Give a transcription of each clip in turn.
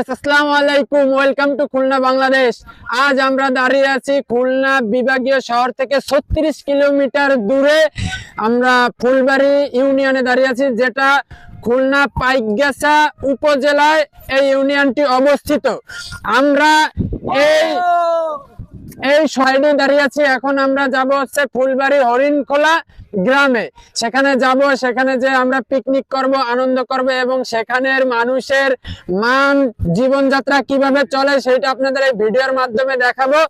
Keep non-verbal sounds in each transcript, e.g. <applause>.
আসসালামু আলাইকুম welcome to Khulna Bangladesh. আজ আমরা দাঁড়িয়ে আছি খুলনা বিভাগীয় শহর থেকে ছত্রিশ কিলোমিটার দূরে। আমরা ফুলবাড়ি ইউনিয়নে দাঁড়িয়ে আছি যেটা খুলনা পাইকগাছা উপজেলায় এই ইউনিয়নটি অবস্থিত। আমরা এই এই সাইডে দাঁড়িয়ে আছি। এখন আমরা যাব হচ্ছে ফুলবাড়ি হরিণখোলা। গ্রামে। সেখানে যাব, সেখানে যে আমরা পিকনিক করব, আনন্দ করব এবং সেখানের মানুষের মান, জীবনযাত্রা কীভাবে চলে সেটা আপনাদের এই ভিডিওর মাধ্যমে দেখাবো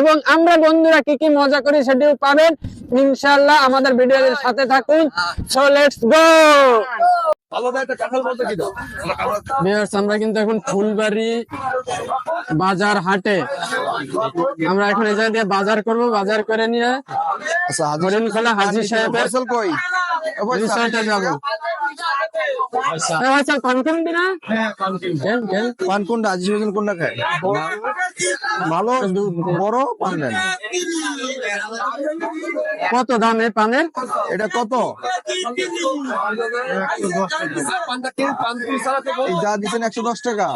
এবং আমরা বন্ধুরা কি কি মজা করি সেটিও পাবেন। ইনশাল্লাহ আমাদের ভিডিওর সাথে থাকুন। সো লেটস গো আমরা কিন্তু এখন ফুলবাড়ি বাজার হাটে। আমরা এখন এই জায়গা দিয়ে বাজার করব বাজার করে নিয়ে আচ্ছা হাজির হরিণখোলা হাজি সাহেবের কই? যাব। আচ্ছা। কনফার্ম দিনা? কেন কেন পান কোনটা? হাজির হোসেন কোনটা খায়? ভালো বড় পান দেন। কত দাম এই পানের? এটা কত? যা দিচ্ছেন একশো দশ টাকা।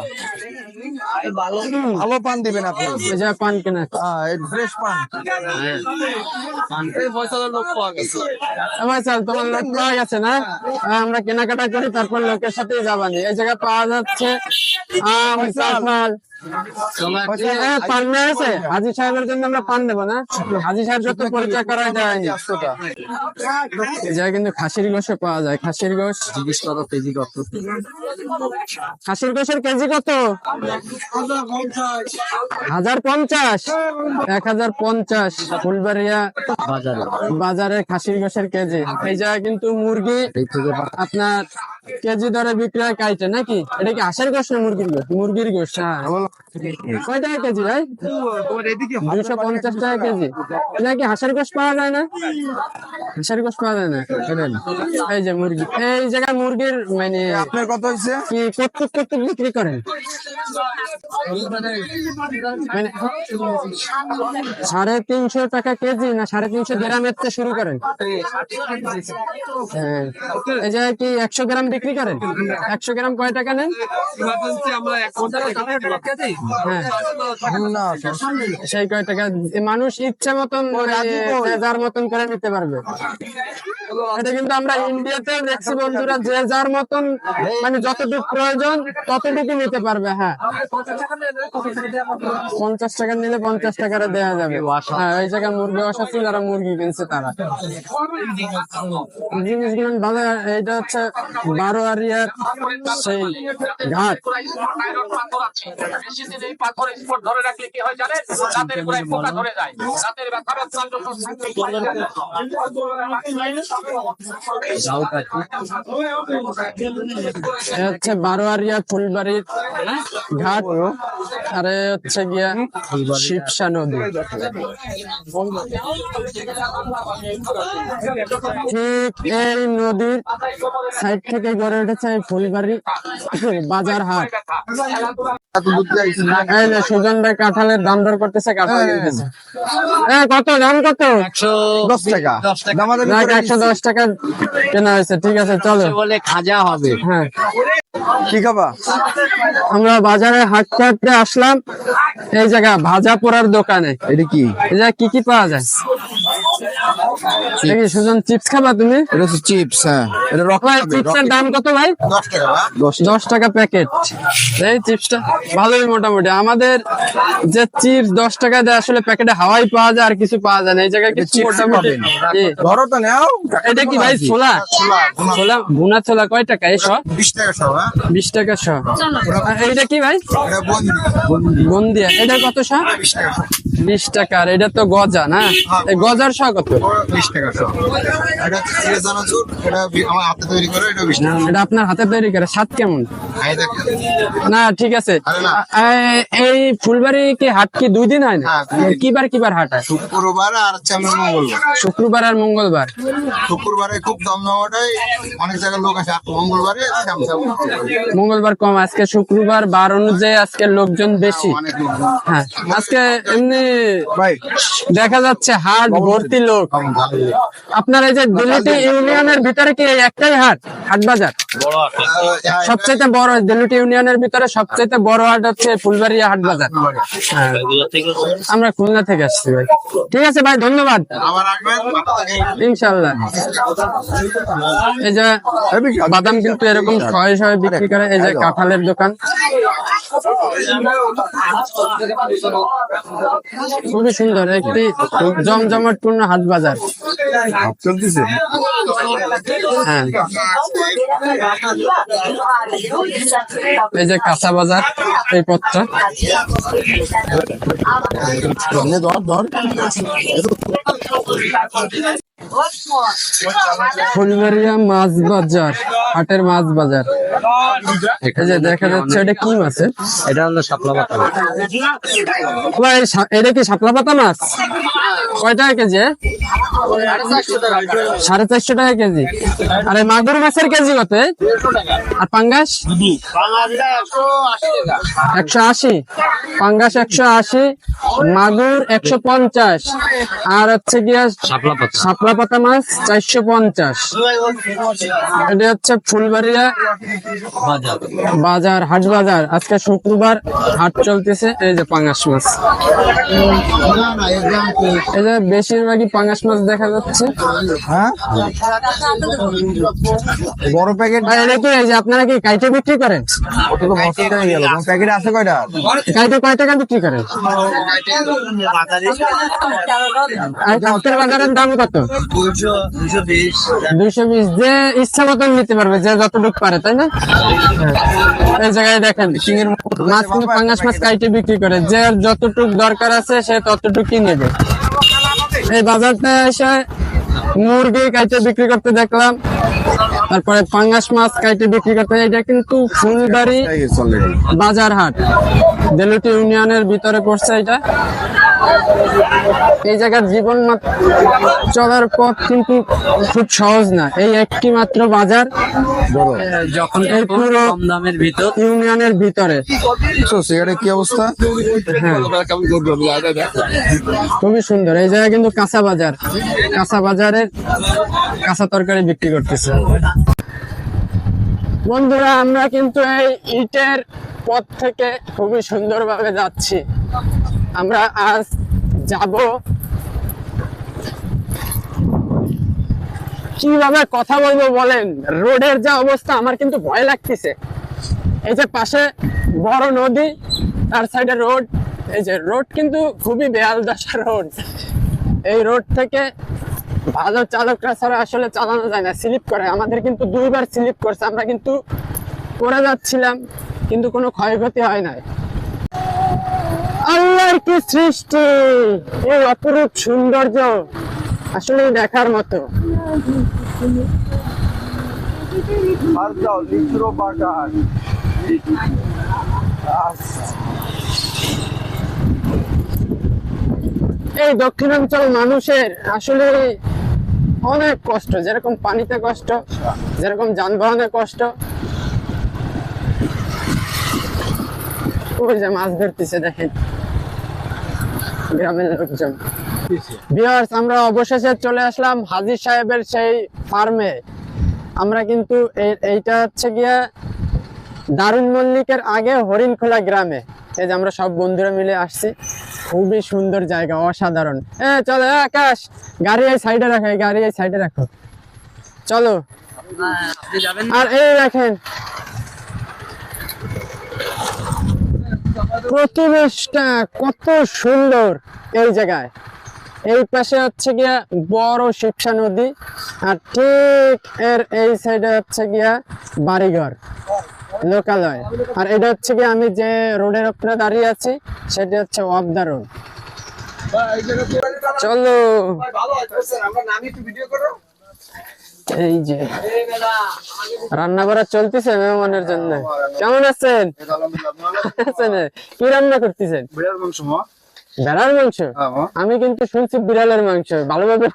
ভালো পান দিবেন আপনি। পান কেনা। ফ্রেশ পান। তোমার লোক পাওয়া গেছে। না আমরা কেনাকাটা করি তারপর লোকের সাথে যাবানি। এই জায়গায় পাওয়া যাচ্ছে। আম কাঁঠাল এ, আছে হাজি সাহেবের জন্য আমরা পান দেবো না? হাজি সাহেব যত পরিচয় করা যায়নি একশোটা কিন্তু খাসির পাওয়া যায়। খাসির জিজ্ঞেস করো কেজি কত খাসির কেজি কত? হাজার পঞ্চাশ। এক হাজার পঞ্চাশ। ফুলবাড়িয়া বাজারে খাসির গোশের কেজি। এই জায়গায় কিন্তু মুরগি আপনার কেজি দরে বিক্রয় হয় কাইটে নাকি? এটা কি হাঁসের গোশ না মুরগির গোশ মুরগির গোশ হ্যাঁ। কয় টাকা কেজি ভাই? পঞ্চাশ টাকা কেজি। এটা কি হাঁসার পাওয়া যায় না? হাঁসার পাওয়া যায় না এই যে মুরগি এই জায়গায় মুরগির মানে আপনার কত হয়েছে? কি কতটুক কতটুক বিক্রি করেন? সাড়ে তিনশো টাকা কেজি না সাড়ে তিনশো গ্রামের থেকে শুরু করেন? হ্যাঁ। এই জায়গায় কি একশো গ্রাম বিক্রি করেন? একশো গ্রাম কয় টাকা নেন? হ্যাঁ। সেই কয় টাকা। মানুষ ইচ্ছা মতন মানে যার মতন করে নিতে পারবে। এটা কিন্তু আমরা ইন্ডিয়াতে দেখছি বন্ধুরা যে যার মতন মানে যতটুকু প্রয়োজন ততটুকু নিতে পারবে হ্যাঁ। পঞ্চাশ টাকা নিলে পঞ্চাশ টাকারে দেওয়া যাবে। হ্যাঁ এই জায়গায় মুরগি বসাচ্ছে যারা মুরগি কিনছে তারা। জিনিসগুলো ভালো এটা হচ্ছে বারো আরিয়ার সেই ঘাট। হচ্ছে বারোয়ারিয়া ফুলবাড়ির ঘাট আর হচ্ছে গিয়া শিবসা নদী। ঠিক এই নদীর সাইড থেকে গড়ে উঠেছে ফুলবাড়ি বাজার হাট। সুজন ভাই কাঁঠালের দাম দর করতেছে কাঁঠাল কিনতেছে। কত? দাম কত? দশ টাকা। একশো দশ টাকা কেনা হয়েছে? ঠিক আছে চলো। বলে খাজা হবে। হ্যাঁ। কি খাবা? আমরা বাজারে হাঁটতে হাঁটতে আসলাম এই জায়গা ভাজা পোড়ার দোকানে। এটা কি? এই জায়গায় কি কি পাওয়া যায়? দেখি সুজন চিপস খাবা তুমি? এটা হচ্ছে চিপস হ্যাঁ। এটা রক ভাই চিপসের দাম কত ভাই? দশ টাকা দশ দশ টাকা প্যাকেট এই চিপসটা ভালোই মোটামুটি। আমাদের যে চিপস দশ টাকা দেয় আসলে প্যাকেটে হাওয়াই পাওয়া যায় আর কিছু পাওয়া যায় না। এই জায়গায় কিছু মোটামুটি ধরো তো নাও। এটা কি ভাই ছোলা? ছোলা ভুনা ছোলা কয় টাকা? এই সব? বিশ টাকা সব হ্যাঁ। টাকা শ আর এইটা কি ভাই? এটা বন্দিয়া। এটা কত শ বিশ টাকা। সব বিশ টাকার এটা তো গজা না? এই গজার শ কত? বিশ টাকা সব এটা চানাচুর এটা আমার হাতে তৈরি করে এটা বিশ টাকা। এটা আপনার হাতে তৈরি করে স্বাদ কেমন? না ঠিক আছে। আরে না। এ- এই ফুলবাড়ি কি হাট কি দুই দিন হয় না? হ্যাঁ। কিবার কিবার হাট হয়? শুক্রবার আর হচ্ছে আমরা মঙ্গলবার। শুক্রবার আর মঙ্গলবার। শুক্রবারে খুব অনেক জায়গার লোক আসে। মঙ্গলবারে মঙ্গলবার কম আজকে শুক্রবার বার অনুযায়ী আজকে লোকজন বেশি। হ্যাঁ আজকে এমনি ভাই। দেখা যাচ্ছে হাট ভর্তি লোক। আপনার এই যে দিল্লিটি ইউনিয়নের ভিতরে কি একটাই হাট? হাট। বাজার সবচেয়ে বড় দিল্লিটি ইউনিয়নের ভিতরে সবচেয়ে বড় হাট হচ্ছে ফুলবাড়িয়া হাট বাজার হ্যাঁ। আমরা খুলনা থেকে আসছি ভাই। ঠিক আছে ভাই ধন্যবাদ। ইনশাল্লাহ এই যে বাদাম কিন্তু এরকম শয়ে শয়ে বিক্রি করে এই যে কাঁঠালের দোকান। খুবই সুন্দর একটি জমজমাটপূর্ণ হাট বাজার চলতেছে? হ্যাঁ। এই যে কাঁচা বাজার এই পথটা। ধর ধর। ফুলবাড়িয়া মাছ বাজার হাটের মাছ বাজার। এই যে দেখা যাচ্ছে এটা কি মাছের এটা হলো শাপলা পাতা সা- এটা কি শাপলা পাতা মাছ? কয় টাকা কেজি সাড়ে চারশো টাকা কেজি। আরে মাগুর মাছের কেজি কত আর পাঙ্গাস? একশো আশি। পাঙ্গাস একশো আশি মাগুর একশো পঞ্চাশ। আর হচ্ছে গিয়া শাপলা পাতা পাতা মাছ চারশো পঞ্চাশ। এটা হচ্ছে ফুলবাড়িয়া বাজার। বাজার হাট বাজার। আজকে শুক্রবার হাট চলতেছে এই যে পাঙ্গাস মাছ। এই যে বেশিরভাগই পাঙ্গাস মাছ দেখা যাচ্ছে। হ্যাঁ? বড় প্যাকেট কি এই যে আপনারা কি কাইটে বিক্রি করেন? প্যাকেট আছে কয়টা? কাইটে কয় টাকা বিক্রি করেন? বাজারের দাম কত? এই বাজারটা এসে মুরগি কাইটে বিক্রি করতে দেখলাম, তারপরে পাঙ্গাস মাছ কাইটে বিক্রি করতে, এটা কিন্তু ফুলবাড়ি বাজার হাট দেলুটি ইউনিয়নের ভিতরে পড়ছে এটা। এই জায়গার জীবন চলার পথ কিন্তু খুব সহজ না। এই একটি মাত্র বাজার যখন এই পুরো দামের ভিতর। ইউনিয়নের ভিতরে। সিগারেট কি অবস্থা? হ্যাঁ। খুবই সুন্দর। এই জায়গায় কিন্তু কাঁচা বাজার। কাঁচা বাজারের কাঁচা তরকারি বিক্রি করতেছে। বন্ধুরা আমরা কিন্তু এই ইটের পথ থেকে খুবই সুন্দরভাবে যাচ্ছি। আমরা আজ যাব কীভাবে কথা বলব বলেন? রোডের যা অবস্থা, আমার কিন্তু ভয় লাগতেছে। এই যে পাশে বড় নদী, তার সাইডে রোড। এই যে রোড কিন্তু খুবই বেহাল দশা রোড। এই রোড থেকে ভালো চালকরা ছাড়া আসলে চালানো যায় না, স্লিপ করে। আমাদের কিন্তু দুইবার স্লিপ করছে, আমরা কিন্তু পড়ে যাচ্ছিলাম, কিন্তু কোনো ক্ষয়ক্ষতি হয় নাই। আল্লাহর কি সৃষ্টি? এই অপরূপ সৌন্দর্য আসলে দেখার মতো। এই দক্ষিণাঞ্চল মানুষের আসলে অনেক কষ্ট যেরকম পানিতে কষ্ট যেরকম যানবাহনে কষ্ট ওই যে মাছ ধরতেছে দেখেন। গ্রামের লোকজন। ভিউয়ার্স আমরা অবশেষে চলে আসলাম হাজির সাহেবের সেই ফার্মে আমরা কিন্তু এইটা হচ্ছে গিয়া দারুণ মল্লিকের আগে হরিণখোলা গ্রামে। এই যে আমরা সব বন্ধুরা মিলে আসছি। খুবই সুন্দর জায়গা অসাধারণ। এ চলো আকাশ গাড়ি এই সাইডে রাখো গাড়ি এই সাইডে রাখো। চলো। আর এই দেখেন প্রতিবেশটা কত সুন্দর এই জায়গায়। এই পাশে হচ্ছে গিয়া বড় শিবসা নদী আর ঠিক এর এই সাইডে হচ্ছে গিয়া বাড়িঘর লোকালয়। আর এটা হচ্ছে গিয়া আমি যে রোডের উপরে দাঁড়িয়ে আছি সেটা হচ্ছে অফ দা রোড চলো। এই যে রান্না করা চলতেছে মেহমানের জন্য। কেমন আছেন? কি রান্না করতেছেন? বিড়াল মাংস হ্যাঁ। আমি কিন্তু শুনছি বিড়ালের মাংস ভালোভাবে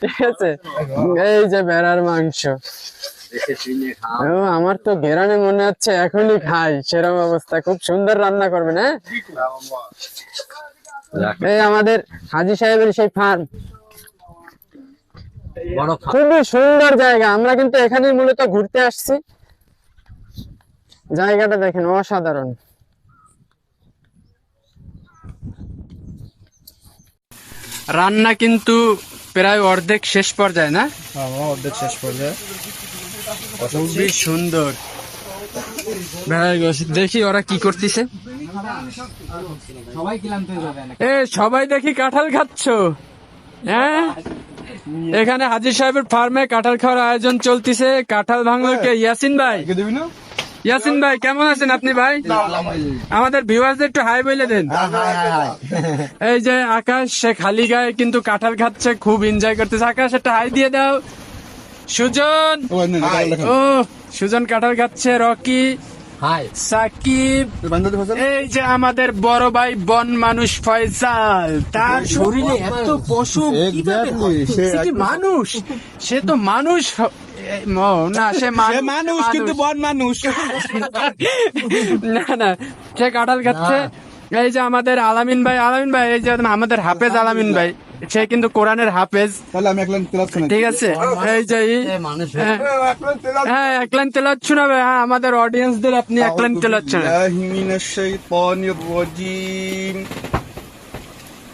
ঠিক আছে? এই যে ভেড়ার মাংস। ও আমার তো ঘেরানে মনে হচ্ছে এখনই খাই সেরকম অবস্থা। খুব সুন্দর রান্না করবেন হ্যাঁ? এই আমাদের হাজি সাহেবের সেই ফার্ম। খুবই সুন্দর জায়গা। আমরা কিন্তু এখানেই মূলত ঘুরতে আসছি। জায়গাটা দেখেন অসাধারণ। রান্না কিন্তু প্রায় অর্ধেক শেষ পর্যায়ে না? অর্ধেক শেষ পর্যায়ে। খুবই সুন্দর। দেখি ওরা কি করতেছে। এ সবাই দেখি কাঁঠাল খাচ্ছ। হ্যাঁ? <laughs> এখানে হাজির সাহেবের ফার্মে কাঁঠাল খাওয়ার আয়োজন চলতিছে। কাঁঠাল ভাঙলো কে? ইয়াসিন ভাই। ইয়াসিন ভাই কেমন আছেন আপনি ভাই? আমাদের ভিউয়ার্সদের একটু হাই বলে দেন। এই যে আকাশ সে খালি গায়ে কিন্তু কাঁঠাল খাচ্ছে খুব এনজয় করতেছে। আকাশ একটা হাই দিয়ে দাও। সুজন! ও সুজন কাঁঠাল খাচ্ছে রকি। সাকিব এই যে আমাদের বড় ভাই বন মানুষ ফয়সাল তার শরীরে এত পশু মানুষ? সে তো মানুষ না সে মানুষ কিন্তু বন মানুষ। না না সে কাঁঠাল খাচ্ছে। এই যে আমাদের আলামিন ভাই আলামিন ভাই এই যে আমাদের হাফেজ আলামিন ভাই সে কিন্তু কোরআনের হাফেজ তাহলে আমি একলা তেলাপ শোনাই ঠিক আছে এই যে ই- এ মানুষ হ্যাঁ হ্যাঁ এক লাইন তেলাওয়াত শোনাবে হ্যাঁ আমাদের অডিয়েন্সদের আপনি এক লাইন তেলাওয়াত শোনাবেন بالله من الشيطان الرجيم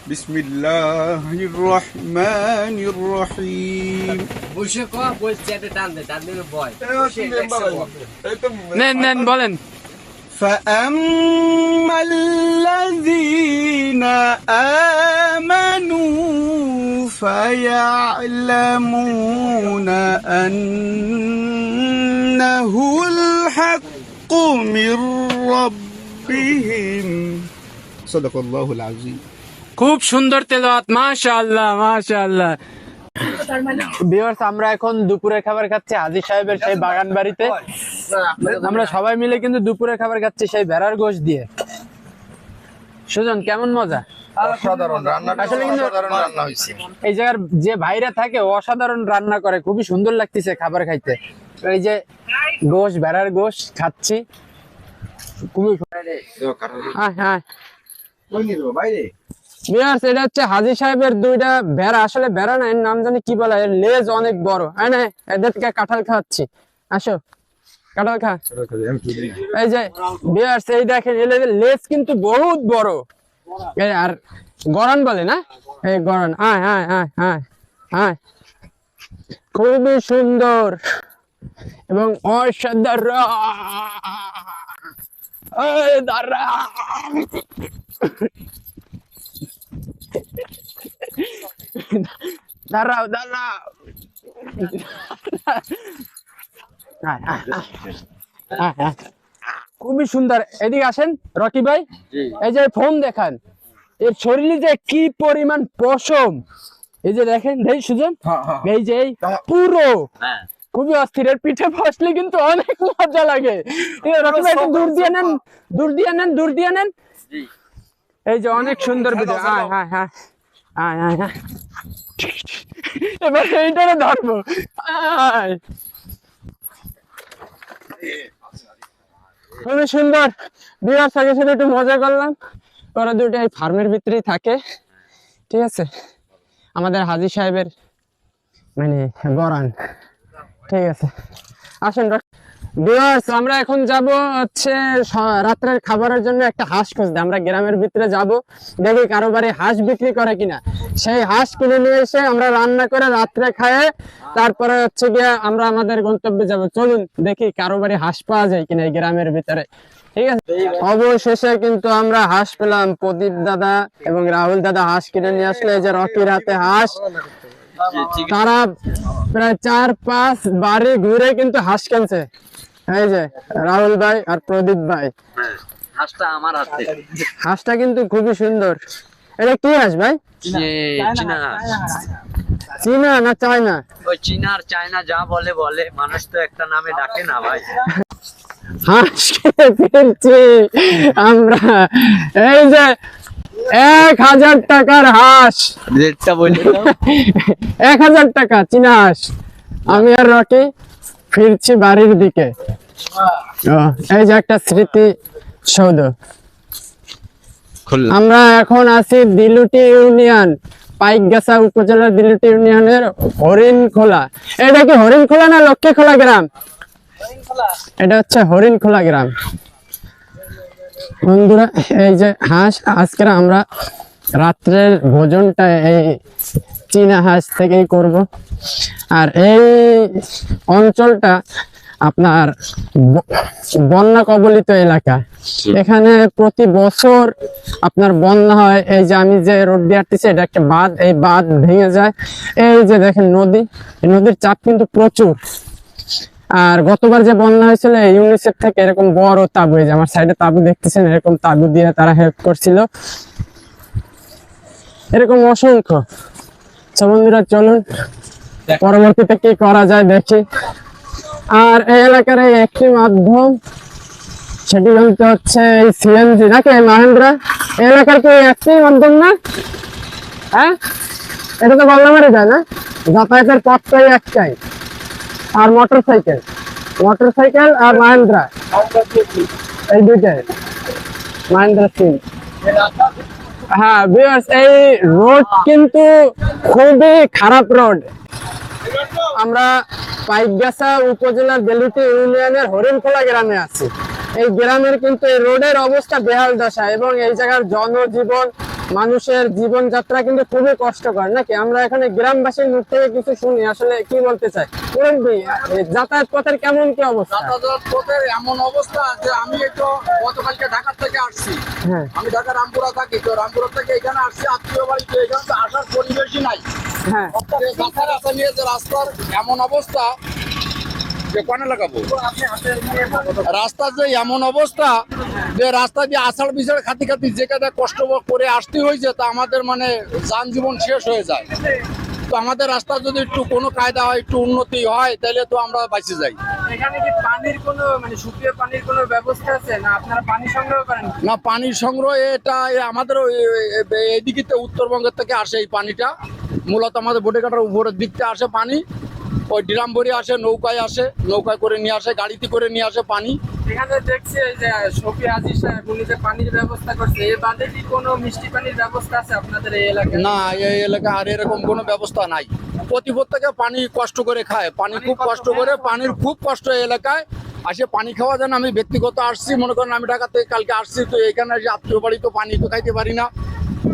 بسم الله الرحمن الرحيم বসে ক বসে চেটে টান দে টান দিলে বয় নেন নেন বলেন فأما الذين آمنوا فيعلمون أنه الحق من ربهم صدق الله العظيم খুব সুন্দর তেলাওয়াত মাশাআল্লাহ মাশাআল্লাহ ভিউয়ার্স আমরা এখন দুপুরের খাবার খাচ্ছি হাজি সাহেবের সেই বাগান বাড়িতে আমরা সবাই মিলে কিন্তু দুপুরের খাবার খাচ্ছি সেই ভেড়ার গোশ দিয়ে। সুজন কেমন মজা? এই জায়গার যে ভাইরা থাকে অসাধারণ রান্না করে খুবই সুন্দর লাগতেছে খাবার খাইতে। এই যে গোশ ভেড়ার গোশ খাচ্ছি। খুবই হ্যাঁ হ্যাঁ এটা হচ্ছে হাজি সাহেবের দুইটা ভেড়া। আসলে ভেড়া না এর নাম জানি কি বলে? লেজ অনেক বড়। হ্যাঁ না এদেরকে কাঁঠাল খাওয়াচ্ছি। আসো। কাঁঠাল খা। এই যে ভিউয়ার্স এই দেখেন লেজ কিন্তু বহুত বড়। আর গরন বলে না? এই গরন আয় আয় আয় আয় আয়। খুবই সুন্দর এবং অসাধারণ। দাঁড়াও দাঁড়াও আয়, আয়, আয়। আয়, আয়। খুবই সুন্দর। এদিকে আসেন রকি ভাই। এই যে ফোন দেখান এর শরীরে যে কি পরিমাণ পশম এই যে দেখেন এই সুজন এই যে পুরো। হ্যাঁ। খুবই অস্থির এর পিঠে বসলে কিন্তু অনেক মজা লাগে। রকি ভাই দূর দিয়ে নেন দূর দিয়ে নেন দূর দিয়ে নেন। এই যে অনেক সুন্দর ভিডিও হ্যাঁ হ্যাঁ হ্যাঁ হ্যাঁ হ্যাঁ হ্যাঁ এবার এইটারে ধরবো। আয়। খুবই সুন্দর। বিরাট সাথে সাথে একটু মজা করলাম। ওরা দুটো এই ফার্মের ভিতরেই থাকে। ঠিক আছে? আমাদের হাজি সাহেবের মানে গরান ঠিক আছে। আসেন ভিউয়ার্স আমরা এখন যাব হচ্ছে রাত্রের খাবারের জন্য একটা হাঁস খুঁজতে। আমরা গ্রামের ভিতরে যাব, দেখি কারও বাড়ি হাঁস বিক্রি করে কিনা। সেই হাঁস কিনে নিয়ে এসে আমরা রান্না করে রাত্রে খায়ে, তারপরে হচ্ছে গিয়ে আমরা আমাদের গন্তব্যে যাব। চলুন দেখি কারও বাড়ি হাঁস পাওয়া যায় কিনা এই গ্রামের ভিতরে। ঠিক আছে? অবশেষে কিন্তু আমরা হাঁস পেলাম। প্রদীপ দাদা এবং রাহুল দাদা হাঁস কিনে নিয়ে আসলে। যে রকি রাতে হাঁস, তারা প্রায় চার পাঁচ বাড়ি ঘুরে কিন্তু হাঁস কিনছে। এই যে রাহুল ভাই আর প্রদীপ ভাই। হাঁসটা আমার হাতে। হাঁসটা কিন্তু খুবই সুন্দর। এটা কি হাঁস ভাই? চীনা হাঁস। চীনা না চায়না? ওই চীনা আর চায়না যা বলে বলে। মানুষ তো একটা নামে ডাকে না ভাই। ফিরছি আমরা। এই যে এক হাজার টাকার হাঁস। রেটটা বলে এক হাজার টাকা চীনা হাঁস। আমি আর রকি। ফিরছি বাড়ির দিকে। এই যে একটা স্মৃতি সৌধ। আমরা এখন আছি দিলুটি ইউনিয়ন পাইকগাছা উপজেলার দিলুটি ইউনিয়নের হরিণ খোলা এটা কি হরিণ খোলা না লক্ষ্মী খোলা গ্রাম? এটা হচ্ছে হরিণ খোলা গ্রাম। বন্ধুরা এই যে হাঁস আজকে আমরা রাত্রের ভোজনটা এই চীনা হাঁস থেকেই করব। আর এই অঞ্চলটা আপনার বন্যা কবলিত এলাকা। এখানে প্রতি বছর আপনার বন্যা হয়। এই যে আমি যে রোড দিয়ে এটা একটা বাঁধ। এই বাঁধ ভেঙে যায়। এই যে দেখেন নদী এই নদীর চাপ কিন্তু প্রচুর। আর গতবার যে বন্যা হয়েছিল ইউনিসেফ থেকে এরকম বড় তাবু এই যে আমার সাইডে তাবু দেখতেছেন এরকম তাবু দিয়ে তারা হেল্প করছিল। এরকম অসংখ্য। আচ্ছা বন্ধুরা চলুন। পরবর্তীতে কি করা যায় দেখি। আর এই এলাকার এই একটি মাধ্যম, সেটি বলতে হচ্ছে এই সিএনজি নাকি মাহেন্দ্রা? এই এলাকার কি একটি মাধ্যম না? হ্যাঁ? এটা তো বললামারে যায় না। যাতায়াতের পথটাই একটাই। আর মোটর সাইকেল মোটর সাইকেল আর মাহেন্দ্রা। এই দুইটাই। মাহেন্দ্রা সিং হ্যাঁ এই রোড কিন্তু খুবই খারাপ রোড আমরা পাইকগাছা উপজেলার বেলুটি ইউনিয়নের হরিণখোলা গ্রামে আছি। এই গ্রামের কিন্তু এই রোডের অবস্থা বেহাল দশা এবং এই জায়গার জনজীবন মানুষের জীবনযাত্রা কিন্তু খুবই কষ্টকর নাকি? আমরা এখানে গ্রামবাসীর মুখ থেকে কিছু শুনি আসলে কি বলতে চাই? যাতায়াত পথের কেমন কি অবস্থা? যাতায়াত পথের এমন অবস্থা যে আমি তো গতকালকে ঢাকা থেকে আসছি। হ্যাঁ। আমি ঢাকা রামপুরা থাকি তো রামপুরা থেকে এখানে আসছি আত্মীয় বাড়ি তো এখানে তো আসার পরিবেশই নাই। হ্যাঁ। রাস্তা নিয়ে যে রাস্তার এমন অবস্থা যে কনে লাগাবো? রাস্তার যে এমন অবস্থা যে রাস্তা দিয়ে আষাঢ় বিছাড় খাতি খাতি যে কাজে কষ্ট করে আসতে হয়েছে তা আমাদের মানে যান জীবন শেষ হয়ে যায়। তো আমাদের রাস্তা যদি একটু কোনো কায়দা হয় একটু উন্নতি হয় তাহলে তো আমরা বাঁচে যাই। এখানে কি পানির মানে না পানি সংগ্রহ এটা আমাদের এদিকে উত্তরবঙ্গের থেকে আসে এই পানিটা। মূলত আমাদের বোটেঘাটার উপরের দিকটা আসে পানি। ওই ড্রাম ভরে আসে নৌকায় আসে নৌকায় করে নিয়ে আসে গাড়িতে করে নিয়ে আসে পানি। এখানে দেখছি এই যে শফি আজিজ সাহেব উনি যে পানির ব্যবস্থা করছে এর বাদে কি কোনো মিষ্টি পানির ব্যবস্থা আছে আপনাদের এই এলাকায়? না এই এলাকায় আর এরকম কোনো ব্যবস্থা নাই। প্রতি প্রত্যেকে পানি কষ্ট করে খায় পানি খুব কষ্ট করে পানির খুব কষ্ট এলাকায়। আসে পানি খাওয়া যায় না আমি ব্যক্তিগত আসছি মনে করেন আমি ঢাকা থেকে কালকে আসছি তো এখানে এসে আত্মীয় বাড়ি তো পানি তো খাইতে পারি না।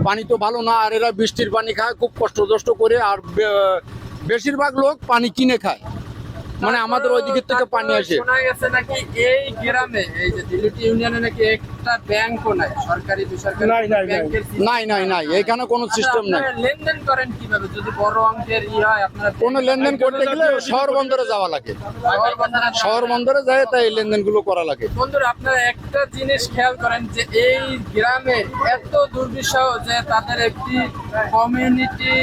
পানি তো ভালো না আর এরা বৃষ্টির পানি খায় খুব কষ্ট করে আর বেশিরভাগ লোক পানি কিনে খায়। মানে আমাদের ওই দিকের থেকে পানি আসে। শোনা গেছে নাকি এই গ্রামে এই যে দিল্লি ইউনিয়নে নাকি একটা ব্যাংকও নাই সরকারি বেসরকারি ব্যাংকের নাই নাই নাই এখানে কোনো সিস্টেম নাই। লেনদেন করেন কীভাবে? যদি বড় অঙ্কের ই হয় আপনারা কোনো লেনদেন করতে গেলে শহর বন্দরে যাওয়া লাগে। শহর বন্দরে শহর বন্দরে যায় তাই লেনদেনগুলো করা লাগে। বন্ধুরা আপনারা একটা জিনিস খেয়াল করেন যে এই গ্রামে এত দুর্বিষহ যে তাদের একটি কমিউনিটি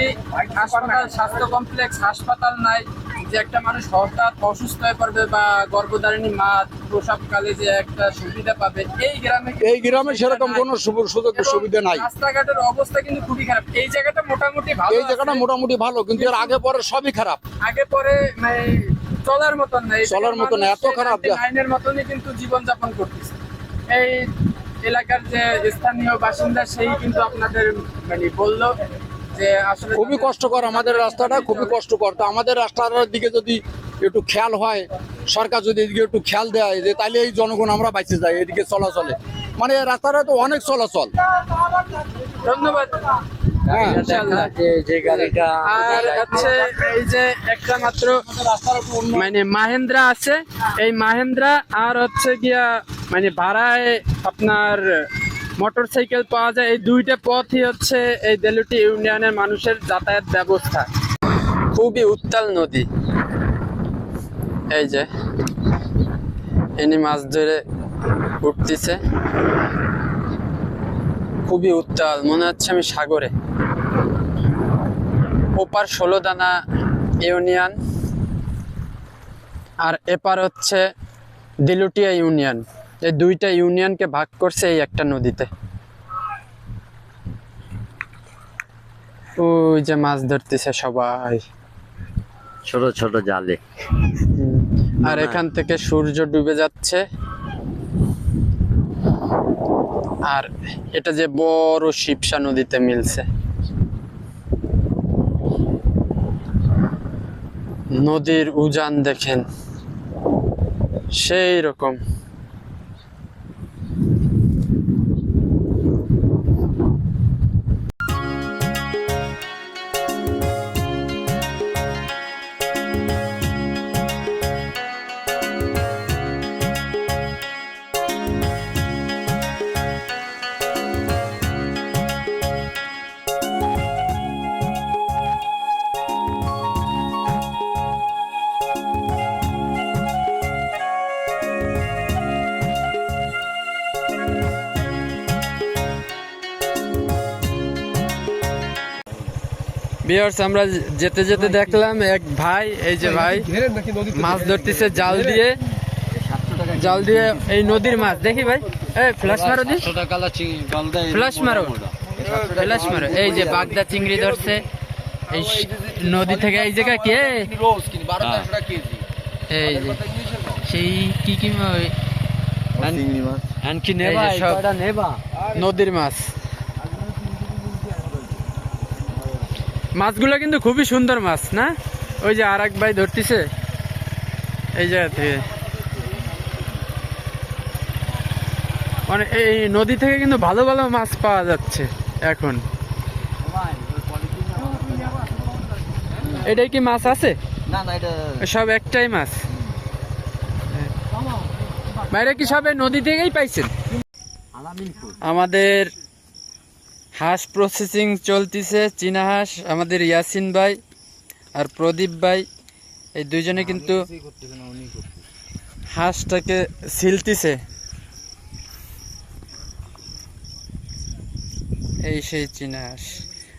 হাসপাতাল স্বাস্থ্য কমপ্লেক্স হাসপাতাল নাই। যে একটা মানুষ হঠাৎ অসুস্থ হয়ে পড়বে বা গর্ভধারিণী মা প্রসবকালে যে একটা সুবিধা পাবে এই গ্রামে এই গ্রামে সেরকম কোনো সুযোগ সুবিধা নাই। রাস্তাঘাটের অবস্থা কিন্তু খুবই খারাপ। এই জায়গাটা মোটামুটি ভালো এই জায়গাটা মোটামুটি ভালো কিন্তু এর আগে পরে সবই খারাপ। আগে পরে মানে চলার মতন না এই চলার মতন না, এত খারাপ আইনের মতনই কিন্তু জীবন যাপন করতেছে। এই এলাকার যে স্থানীয় বাসিন্দা সেই কিন্তু আপনাদের মানে বলল যে আসলে খুবই কষ্টকর আমাদের রাস্তাটা খুবই কষ্টকর। তো আমাদের রাস্তাটার দিকে যদি একটু খেয়াল হয় সরকার যদি এদিকে একটু খেয়াল দেয় যে তাহলে এই জনগণ আমরা বাইচে যাই এদিকে চলাচলে। মানে রাস্তাটা তো অনেক চলাচল। ধন্যবাদ। হ্যাঁ। আর হচ্ছে এই যে একটা মাত্র মানে মাহেন্দ্রা আছে। এই মাহেন্দ্রা আর হচ্ছে গিয়া মানে ভাড়ায় আপনার মোটর সাইকেল পাওয়া যায়। এই দুইটা পথই হচ্ছে এই দেলুটি ইউনিয়নের মানুষের যাতায়াত ব্যবস্থা। খুবই উত্তাল নদী। এই যে ইনি মাছ ধরে উঠতেছে। খুবই উত্তাল, মনে হচ্ছে আমি সাগরে। ওপার ষোলো দানা ইউনিয়ন, আর এপার হচ্ছে দিলুটিয়া ইউনিয়ন। এই দুইটা ইউনিয়নকে ভাগ করছে এই একটা নদীতে। ওই যে মাছ ধরতেছে সবাই। ছোট ছোট জালে। আর এখান থেকে সূর্য ডুবে যাচ্ছে। আর এটা যে বড় শিবসা নদীতে মিলছে। নদীর উজান দেখেন। সেই রকম। বিয়ার্স আমরা যেতে যেতে দেখলাম এক ভাই এই যে ভাই মাছ ধরতেছে জাল দিয়ে। জাল দিয়ে এই নদীর মাছ। দেখি ভাই এই ফ্ল্যাশ মারো দি ফ্ল্যাশ মারো। ফ্ল্যাশ মারো। এই যে বাগদা চিংড়ি ধরছে। এই নদী থেকে এই জায়গা কে? কেজি এই যে সেই কি কি ওই আনকি এই যে সব নদীর মাছ। মাছগুলো কিন্তু খুবই সুন্দর মাছ না? ওই যে আর ভাই ধরতেছে। এই জায়গা থেকে। মানে এই নদী থেকে কিন্তু ভালো ভালো মাছ পাওয়া যাচ্ছে এখন। এটাই কি মাছ আছে? সব একটাই মাছ। বাইরে কি সব নদী থেকেই পাইছেন? আমাদের হাঁস প্রসেসিং চলতিছে চীনা হাঁস আমাদের ইয়াসিন ভাই আর প্রদীপ ভাই। এই দুইজনে কিন্তু হাঁসটাকে সিলতিছে এই সেই চীনা হাঁস।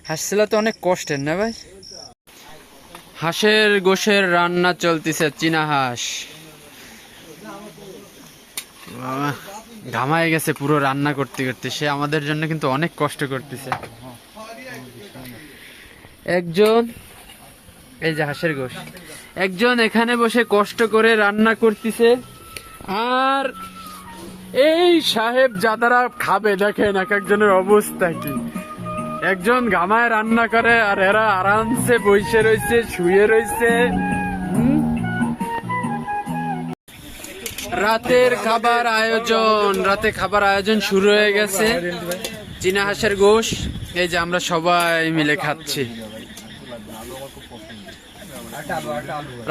হাঁস ছিল তো অনেক কষ্টের না ভাই? হাঁসের গোশের রান্না চলতিছে চীনা হাঁস। বাবা, ঘামায় গেছে পুরো রান্না করতে করতে। সে আমাদের জন্য কিন্তু অনেক কষ্ট করতেছে। একজন, এই যে হাঁসের গোশ। একজন এখানে বসে কষ্ট করে রান্না করতেছে। আর এই সাহেব যাদারা খাবে, দেখেন এক একজনের অবস্থা কি। একজন গামায় রান্না করে আর এরা আরামসে বসে রয়েছে, শুয়ে রয়েছে। রাতের খাবার আয়োজন রাতে খাবার আয়োজন শুরু হয়ে গেছে। চীনা হাঁসের গোশ এই যে আমরা সবাই মিলে খাচ্ছি।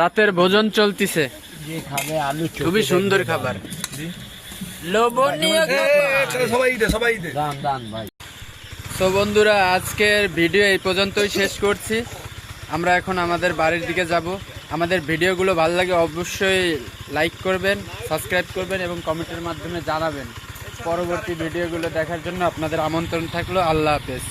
রাতের ভোজন চলতিছে। খুবই সুন্দর খাবার। লোভনীয় খাবার। তো বন্ধুরা আজকের ভিডিও এই পর্যন্তই শেষ করছি। আমরা এখন আমাদের বাড়ির দিকে যাব। আমাদের ভিডিওগুলো ভালো লাগে অবশ্যই লাইক করবেন সাবস্ক্রাইব করবেন এবং কমেন্টের মাধ্যমে জানাবেন। পরবর্তী ভিডিওগুলো দেখার জন্য আপনাদের আমন্ত্রণ থাকল। আল্লাহ হাফেজ।